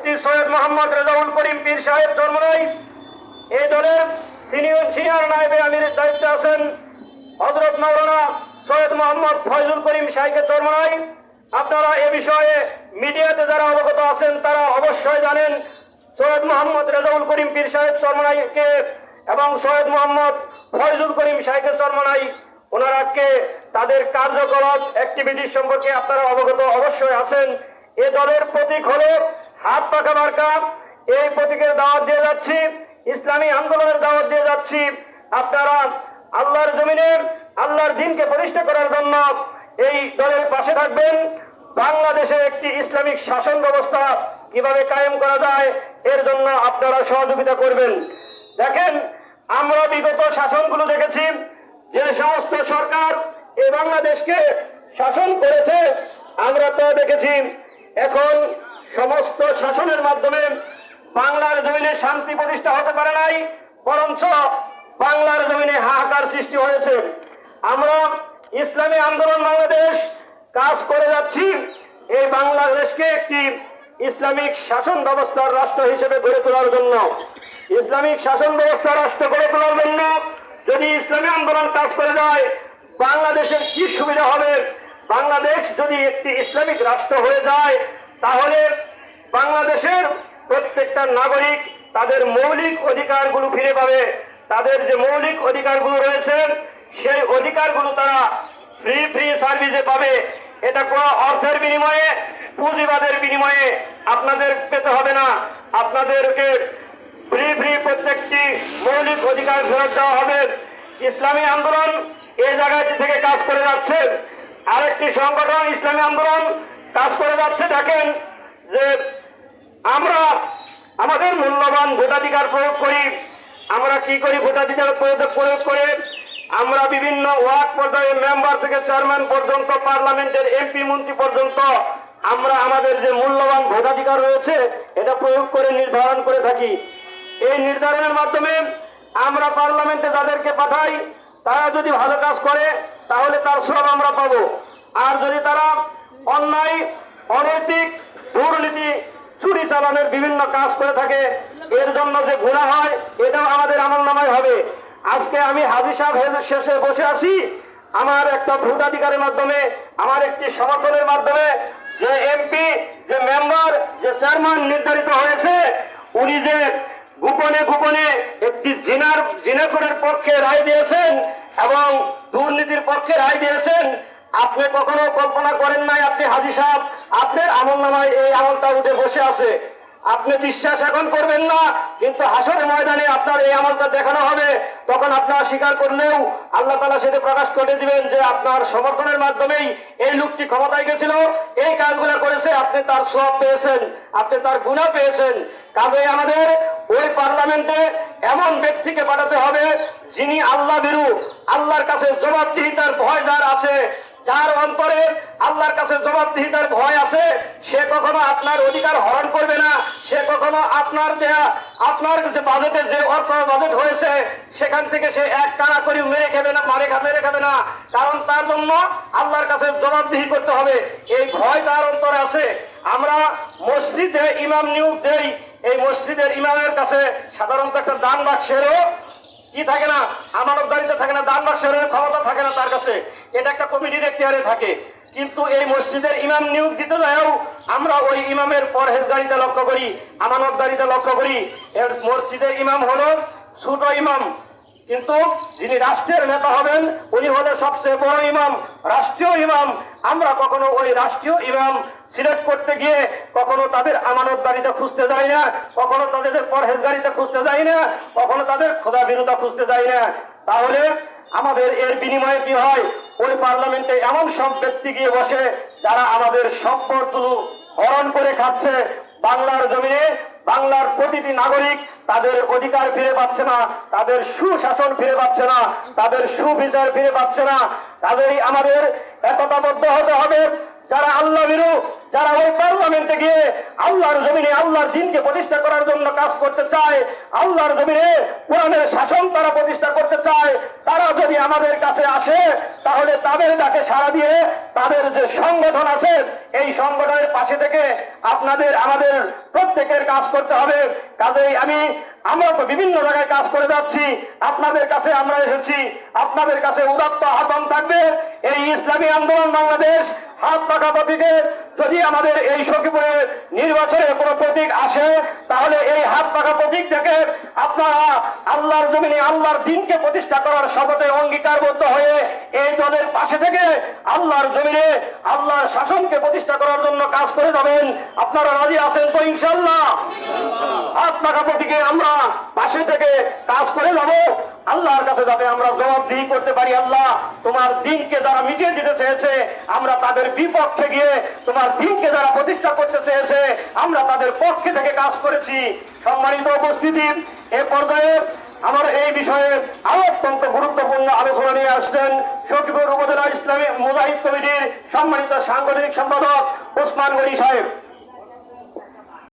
মুফতি সৈয়দ মোহাম্মদ রেজাউল করিম পীর সাহেব চরমরাই এই দলের সিনিয়র সিনিয়র নায়েবে আমির দায়িত্বে আছেন হজরত মাওলানা সৈয়দ মোহাম্মদ ফয়জুল করিম সাহেবের চরমরাই আপনারা এ বিষয়ে মিডিয়াতে যারা অবগত আছেন, তারা অবশ্যই জানেন সৈয়দ মোহাম্মদ রেজাউল করিম পীর সাহেব চরমনাইকে এবং সৈয়দ মোহাম্মদ ফয়জুল করিম সাহেবের চরমনাই, ওনারাকে তাদের কার্যকলাপ অ্যাক্টিভিটি সম্পর্কে আপনারা অবগত অবশ্যই আছেন। এ দলের প্রতীক হলো হাত পাকা মার্কা এই প্রতীকের দাওয়াত দিয়ে যাচ্ছি। ইসলামী আন্দোলনের দাওয়াত দিয়ে যাচ্ছি। আপনারা আল্লাহর জমিনের আল্লাহর দিনকে প্রতিষ্ঠা করার জন্য এই দলের পাশে থাকবেন। বাংলাদেশে একটি ইসলামিক শাসন ব্যবস্থা কীভাবে কায়েম করা যায়, এর জন্য আপনারা সহযোগিতা করবেন। দেখেন, আমরা বিগত শাসনগুলো দেখেছি, যে সমস্ত সরকার এই বাংলাদেশকে শাসন করেছে, আমরা তো দেখেছি। এখন সমস্ত শাসনের মাধ্যমে বাংলার জমিনে শান্তি প্রতিষ্ঠা হতে পারে নাই, বরঞ্চ বাংলার জমিনে হাহাকার সৃষ্টি হয়েছে। আমরা ইসলামী আন্দোলন বাংলাদেশ কাজ করে যাচ্ছি, এই বাংলাদেশকে একটি ইসলামিক শাসন ব্যবস্থার রাষ্ট্র হিসেবে গড়ে তোলার জন্য। ইসলামিক শাসন ব্যবস্থা রাষ্ট্র গড়ে তোলার জন্য যদি ইসলামী আন্দোলন কাজ করে যায়, বাংলাদেশের কি সুবিধা হবে? বাংলাদেশ যদি একটি ইসলামিক রাষ্ট্র হয়ে যায় তাহলে বাংলাদেশের প্রত্যেকটা নাগরিক তাদের মৌলিক অধিকারগুলো ফিরে পাবে। তাদের যে মৌলিক অধিকারগুলো রয়েছে, সেই অধিকারগুলো তারা ফ্রি ফ্রি সার্ভিসে পাবে। এটা কোনো অর্থের বিনিময়ে, পুঁজিবাদের বিনিময়ে আপনাদের পেতে হবে না। আপনাদেরকে ফ্রি ফ্রি প্রত্যেকটি মৌলিক অধিকার ফেরত দেওয়া হবে। ইসলামী আন্দোলন এই জায়গাটি থেকে কাজ করে যাচ্ছে। আরেকটি সংগঠন, ইসলামী আন্দোলন কাজ করে যাচ্ছে, দেখেন যে আমরা আমাদের মূল্যবান ভোটাধিকার প্রয়োগ করি, আমরা কি করি ভোটাধিকার প্রয়োগ করে? আমরা বিভিন্ন ওয়ার্ড পর্যায়ে মেম্বার থেকে চেয়ারম্যান পর্যন্ত, পার্লামেন্টের এমপি, মন্ত্রী পর্যন্ত আমরা আমাদের যে মূল্যবান ভোটাধিকার রয়েছে, এটা প্রয়োগ করে নির্ধারণ করে থাকি। এই নির্ধারণের মাধ্যমে আমরা পার্লামেন্টে যাদেরকে পাঠাই, তারা যদি ভালো কাজ করে, তাহলে তার সব আমরা পাবো। আর যদি তারা অন্যায়, অনৈতিক দুর্নীতি, চুরি চালানোর বিভিন্ন কাজ করে থাকে, এর জন্য যে গুণা হয়, এটাও আমাদের আমল নামায় হবে। আজকে আমি হাজি সাহেব শেষে বসে আছি, আমার একটা ভোটাধিকারের মাধ্যমে, আমার একটি সমর্থনের মাধ্যমে, যে এমপি যে মেম্বার যে চেয়ারম্যান নির্ধারিত হয়েছে, উনি যে গোপনে গোপনে একটি জিনার জিনাকরের পক্ষে রায় দিয়েছেন এবং দুর্নীতির পক্ষে রায় দিয়েছেন আপনি কখনো কল্পনা করেন নাই, আপনি হাজি সাহেব, আপনার আমল নামায় এই আমলটা উঠে বসে আছে। আপনি বিশ্বাস এখন করবেন না, কিন্তু হাসরের ময়দানে আপনার এই আমলটা দেখানো হবে। তখন আপনার স্বীকার করলেও আল্লাহ তালা সেটা প্রকাশ করে দিবেন যে আপনার সমর্থনের মাধ্যমেই এই লোকটি ক্ষমতায় গেছিল। এই কাজগুলো করেছে, আপনি তার সব পেয়েছেন, আপনি তার গুণা পেয়েছেন। কাজে আমাদের ওই পার্লামেন্টে এমন ব্যক্তিকে পাঠাতে হবে যিনি আল্লাহ বিরু আল্লাহর কাছে জবাবদিহিতার ভয় যার আছে। যার অন্তরে আল্লাহর কাছে জবাবদিহিতার ভয় আছে, সে কখনো আপনার অধিকার হরণ করবে না, সে কখনো আপনার দেয়া, আপনার যে বাজেটের যে অর্থ বাজেট হয়েছে, সেখান থেকে সে এক কানা করে মেরে খাবে না, মারে খা- মেরে খাবে না। কারণ তার জন্য আল্লাহর কাছে জবাবদিহি করতে হবে। এই ভয় তার অন্তরে আছে। আমরা মসজিদে ইমাম নিয়োগ দেই, এই মসজিদের ইমামের কাছে সাধারণত একটা দান বাক্সেরও কি থাকে না? আমানতদারিতে থাকে না, দান বাক্সের ক্ষমতা থাকে না তার কাছে। এটা একটা কমিটির এখতিয়ারে থাকে। কিন্তু এই মসজিদের ইমাম নিয়োগ দিতে যাও আমরা ওই ইমামের পরহেজগারিতা লক্ষ্য করি, আমানতদারিতা লক্ষ্য করি। এর মসজিদের ইমাম হলো ছোট ইমাম। কিন্তু যিনি রাষ্ট্রের নেতা হবেন, উনি হলেন সবচেয়ে বড় ইমাম, রাষ্ট্রীয় ইমাম। আমরা কখনো ওই রাষ্ট্রীয় ইমাম সিলেক্ট করতে গিয়ে কখনো তাদের আমানতদারিতা খুঁজতে যাই না, কখনো তাদের পরহেজগারিতা খুঁজতে যাই না, কখনো তাদের খোদা বিরোধা খুঁজতে যাই না। তাহলে আমাদের এর বিনিময়ে কি হয়? ওই পার্লামেন্টে এমন সব ব্যক্তি গিয়ে বসে, যারা আমাদের সম্পদগুলো হরণ করে খাচ্ছে। বাংলার জমিনে বাংলার প্রতিটি নাগরিক তাদের অধিকার ফিরে পাচ্ছে না, তাদের সুশাসন ফিরে পাচ্ছে না, তাদের সুবিচার ফিরে পাচ্ছে না। কাজেই আমাদের একতাবদ্ধ হতে হবে। যারা আল্লাহ যারা ওই পার্লামেন্টে গিয়ে আল্লাহর জমিনে, আল্লাহর দিনকে প্রতিষ্ঠা করার জন্য কাজ করতে চায়, আল্লাহর জমিনে কোরআনের শাসন তারা প্রতিষ্ঠা করতে চায়, তারা যদি আমাদের কাছে আসে, তাহলে তাদের ডাকে সাড়া দিয়ে তাদের যে সংগঠন আছে, এই সংগঠনের পাশে থেকে আপনাদের, আমাদের প্রত্যেকের কাজ করতে হবে। কাজেই আমি, আমরা তো বিভিন্ন জায়গায় কাজ করে যাচ্ছি, আপনাদের কাছে আমরা এসেছি, আপনাদের কাছে উদাত্ত আহ্বান থাকবে। এই ইসলামী আন্দোলন বাংলাদেশ হাত পাকা প্রতীকে যদি আমাদের এই সখীপুরে নির্বাচনে কোনো প্রতীক আসে, তাহলে এই হাত পাকা প্রতীক থেকে আপনারা আল্লাহর জমিনে, আল্লাহর দিনকে প্রতিষ্ঠা করার শপথে অঙ্গীকারবদ্ধ হয়ে এই দলের পাশে থেকে আল্লাহর জমিনে, আল্লাহর শাসনকে প্রতিষ্ঠা করার জন্য কাজ করে যাবেন। আপনারা রাজি আছেন তো ইনশাল্লাহ পাকা প্রতীকে আমরা পাশে থেকে কাজ করে আল্লাহর কাছে যাতে আমরা জবাবদিহি করতে পারি, আল্লাহ তোমার দিনকে যারা মিটিয়ে দিতে চেয়েছে, আমরা তাদের বিপক্ষে গিয়ে তোমার দিনকে যারা প্রতিষ্ঠা করতে চেয়েছে, আমরা তাদের পক্ষে থেকে কাজ করেছি। সম্মানিত উপস্থিতি, এ পর্যায়ে আমার এই বিষয়ে আরও অত্যন্ত গুরুত্বপূর্ণ আলোচনা নিয়ে আসছেন সখীপুর উপজেলা ইসলামী মুজাহিদ কমিটির সম্মানিত সাংগঠনিক সম্পাদক ওসমান গনি সাহেব।